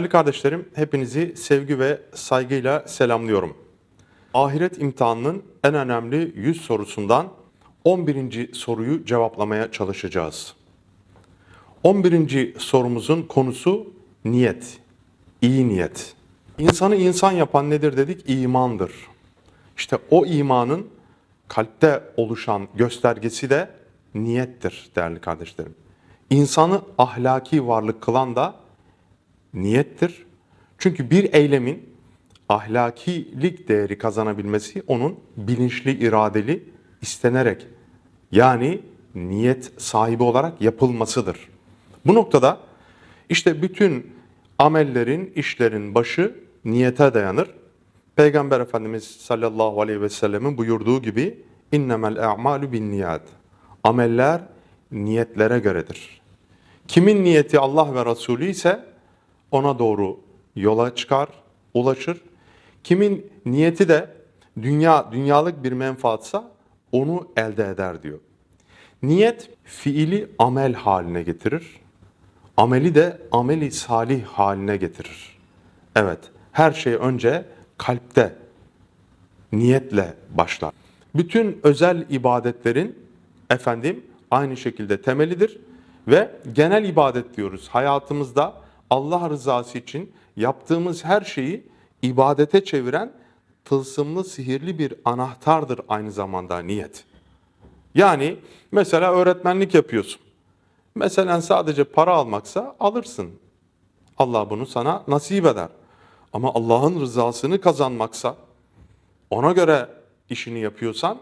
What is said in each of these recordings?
Değerli kardeşlerim, hepinizi sevgi ve saygıyla selamlıyorum. Ahiret imtihanının en önemli 100 sorusundan 11. soruyu cevaplamaya çalışacağız. 11. sorumuzun konusu niyet, iyi niyet. İnsanı insan yapan nedir dedik? İmandır. İşte o imanın kalpte oluşan göstergesi de niyettir değerli kardeşlerim. İnsanı ahlaki varlık kılan da niyettir. Çünkü bir eylemin ahlakilik değeri kazanabilmesi onun bilinçli, iradeli, istenerek yani niyet sahibi olarak yapılmasıdır. Bu noktada işte bütün amellerin, işlerin başı niyete dayanır. Peygamber Efendimiz sallallahu aleyhi ve sellemin buyurduğu gibi innemel a'malu bin niyat. Ameller niyetlere göredir. Kimin niyeti Allah ve Resulü ise ona doğru yola çıkar, ulaşır. Kimin niyeti de dünya dünyalık bir menfaatsa onu elde eder diyor. Niyet fiili amel haline getirir. Ameli de ameli salih haline getirir. Evet, her şey önce kalpte niyetle başlar. Bütün özel ibadetlerin efendim aynı şekilde temelidir ve genel ibadet diyoruz. Hayatımızda Allah rızası için yaptığımız her şeyi ibadete çeviren tılsımlı sihirli bir anahtardır aynı zamanda niyet. Yani mesela öğretmenlik yapıyorsun. Mesela sadece para almaksa alırsın. Allah bunu sana nasip eder. Ama Allah'ın rızasını kazanmaksa ona göre işini yapıyorsan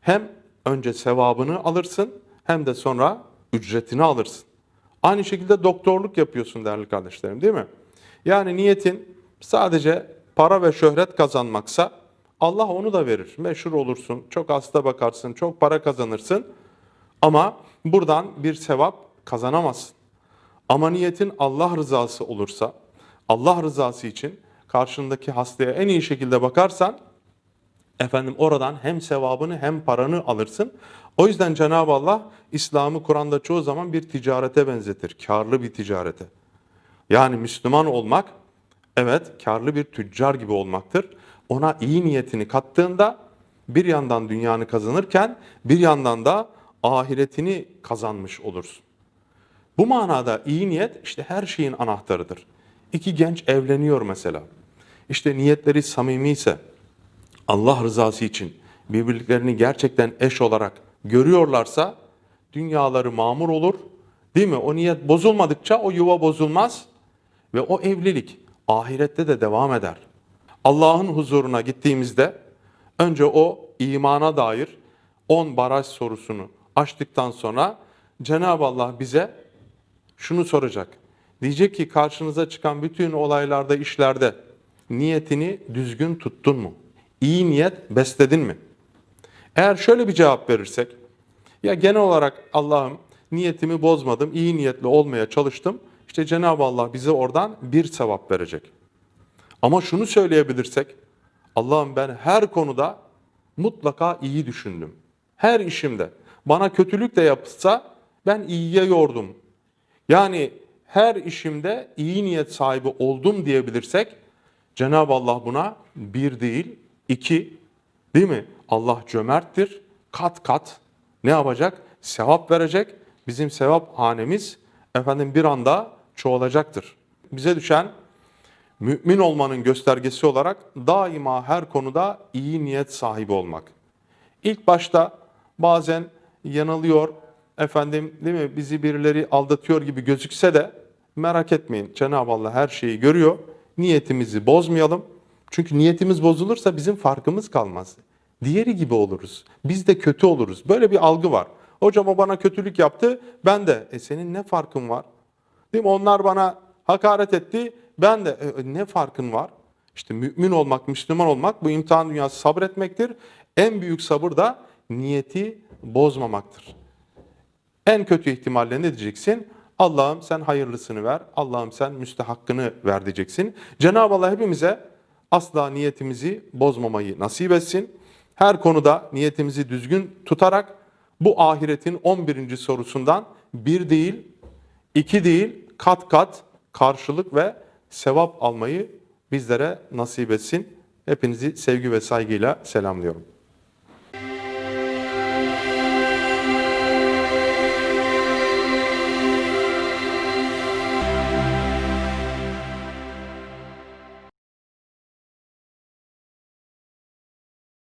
hem önce sevabını alırsın hem de sonra ücretini alırsın. Aynı şekilde doktorluk yapıyorsun değerli kardeşlerim değil mi? Yani niyetin sadece para ve şöhret kazanmaksa Allah onu da verir. Meşhur olursun, çok hasta bakarsın, çok para kazanırsın ama buradan bir sevap kazanamazsın. Ama niyetin Allah rızası olursa, Allah rızası için karşındaki hastaya en iyi şekilde bakarsan efendim oradan hem sevabını hem paranı alırsın. O yüzden Cenab-ı Allah İslam'ı Kur'an'da çoğu zaman bir ticarete benzetir. Karlı bir ticarete. Yani Müslüman olmak evet karlı bir tüccar gibi olmaktır. Ona iyi niyetini kattığında bir yandan dünyanı kazanırken bir yandan da ahiretini kazanmış olursun. Bu manada iyi niyet işte her şeyin anahtarıdır. İki genç evleniyor mesela. İşte niyetleri samimi ise Allah rızası için birbirliklerini gerçekten eş olarak görüyorlarsa dünyaları mamur olur. Değil mi? O niyet bozulmadıkça o yuva bozulmaz ve o evlilik ahirette de devam eder. Allah'ın huzuruna gittiğimizde önce o imana dair 10 baraj sorusunu açtıktan sonra Cenab-ı Allah bize şunu soracak. Diyecek ki karşınıza çıkan bütün olaylarda, işlerde niyetini düzgün tuttun mu? İyi niyet besledin mi? Eğer şöyle bir cevap verirsek, ya genel olarak Allah'ım niyetimi bozmadım, iyi niyetli olmaya çalıştım. İşte Cenab-ı Allah bize oradan bir sevap verecek. Ama şunu söyleyebilirsek, Allah'ım ben her konuda mutlaka iyi düşündüm. Her işimde. Bana kötülük de yapsa ben iyiye yordum. Yani her işimde iyi niyet sahibi oldum diyebilirsek Cenab-ı Allah buna bir değil, iki değil mi? Allah cömerttir, kat kat ne yapacak? Sevap verecek. Bizim sevap hanemiz efendim bir anda çoğalacaktır. Bize düşen mümin olmanın göstergesi olarak daima her konuda iyi niyet sahibi olmak. İlk başta bazen yanılıyor, efendim değil mi bizi birileri aldatıyor gibi gözükse de merak etmeyin. Cenab-ı Allah her şeyi görüyor. Niyetimizi bozmayalım. Çünkü niyetimiz bozulursa bizim farkımız kalmaz. Diğeri gibi oluruz. Biz de kötü oluruz. Böyle bir algı var. Hocam o bana kötülük yaptı. Ben de. E senin ne farkın var? Değil mi? Onlar bana hakaret etti. Ben de. E, ne farkın var? İşte mümin olmak, Müslüman olmak bu imtihan dünyası sabretmektir. En büyük sabır da niyeti bozmamaktır. En kötü ihtimalle ne diyeceksin? Allah'ım sen hayırlısını ver. Allah'ım sen müstehakkını ver diyeceksin. Cenab-ı Allah hepimize asla niyetimizi bozmamayı nasip etsin. Her konuda niyetimizi düzgün tutarak bu ahiretin 11. sorusundan bir değil, iki değil, kat kat karşılık ve sevap almayı bizlere nasip etsin. Hepinizi sevgi ve saygıyla selamlıyorum.